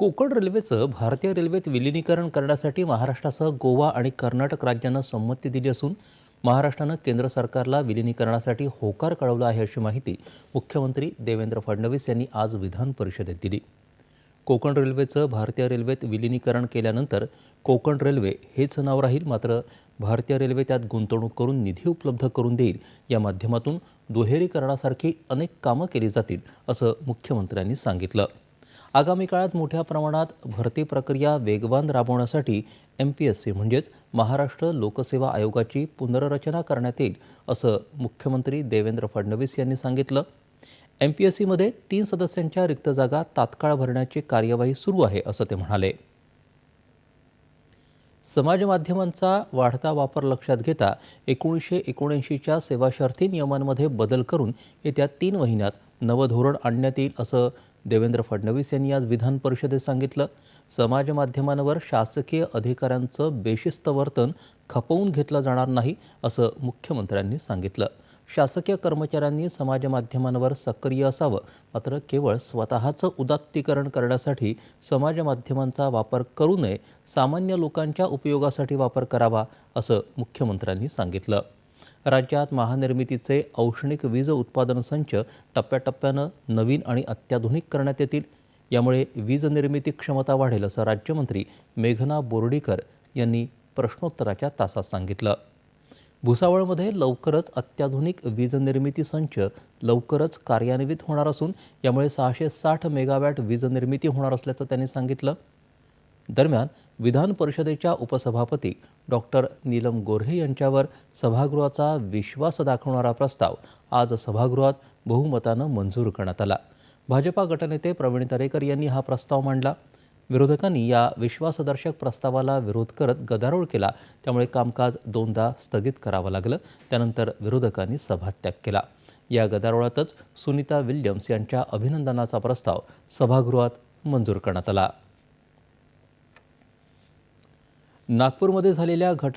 कोकण रेल्वेचं भारतीय रेल्वेत विलिनीकरण करण्यासाठी महाराष्ट्रासह गोवा आणि कर्नाटक राज्यांना संमती दिली असून महाराष्ट्रानं केंद्र सरकारला विलिनीकरणासाठी होकार कळवला आहे अशी माहिती मुख्यमंत्री देवेंद्र फडणवीस यांनी आज विधान परिषदेत दिली. कोकण रेल्वेचं भारतीय रेल्वेत विलिनीकरण केल्यानंतर कोकण रेल्वे हेच नाव राहील मात्र भारतीय रेल्वे त्यात गुंतवणूक करून निधी उपलब्ध करून देईल या माध्यमातून दुहेरीकरणासारखी अनेक कामं केली जातील असं मुख्यमंत्र्यांनी सांगितलं. आगामी काळात मोठ्या प्रमाणात भरती प्रक्रिया वेगवान राबवण्यासाठी एम पी एस सी म्हणजेच महाराष्ट्र लोकसेवा आयोगाची पुनर्रचना करण्यात येईल असं मुख्यमंत्री देवेंद्र फडणवीस यांनी सांगितलं. एम पी एस सीमध्ये तीन सदस्यांच्या रिक्त जागा तात्काळ भरण्याची कार्यवाही सुरू आहे असं ते म्हणाले. समाज माध्यमांचा वाढता वापर लक्षात घेता एकोणीसशे एकोणऐंशीच्या सेवाशर्ती नियमांमध्ये बदल करून येत्या तीन महिन्यात नवं धोरण आणण्यात येईल असं देवेंद्र फडणवीस यांनी आज विधान परिषदेत सांगितलं समाजमाध्यमांवर शासकीय अधिकाऱ्यांचं बेशिस्त वर्तन खपवून घेतलं जाणार नाही असं मुख्यमंत्र्यांनी सांगितलं. शासकीय कर्मचाऱ्यांनी समाजमाध्यमांवर सक्रिय असावं मात्र केवळ स्वतःचं उदात्तीकरण करण्यासाठी समाज माध्यमांचा वापर करू नये सामान्य लोकांच्या उपयोगासाठी वापर करावा असं मुख्यमंत्र्यांनी सांगितलं. राज्यात महानिर्मितीचे औष्णिक वीज उत्पादन संच टप्प्याटप्प्यानं नवीन आणि अत्याधुनिक करण्यात येतील. यामुळे वीज निर्मिती क्षमता वाढेल असं राज्यमंत्री मेघना बोर्डीकर यांनी प्रश्नोत्तराच्या तासात सांगितलं. भुसावळमध्ये लवकरच अत्याधुनिक वीज निर्मिती संच लवकरच कार्यान्वित होणार असून यामुळे सहाशे साठ मेगावॅट वीज निर्मिती होणार असल्याचं त्यांनी सांगितलं. दरम्यान विधान परिषदेच्या उपसभापती डॉक्टर नीलम गोऱ्हे यांच्यावर सभागृहाचा विश्वास दाखवणारा प्रस्ताव आज सभागृहात बहुमतानं मंजूर करण्यात आला. भाजपा गटनेते प्रवीण दरेकर यांनी हा प्रस्ताव मांडला. विरोधकांनी या विश्वासदर्शक प्रस्तावाला विरोध करत गदारोळ केला. त्यामुळे कामकाज दोनदा स्थगित करावं लागलं. त्यानंतर विरोधकांनी सभात्याग केला. या गदारोळातच सुनीता विल्यम्स यांच्या अभिनंदनाचा प्रस्ताव सभागृहात मंजूर करण्यात आला. नागपूरमध्ये झालेल्या घटना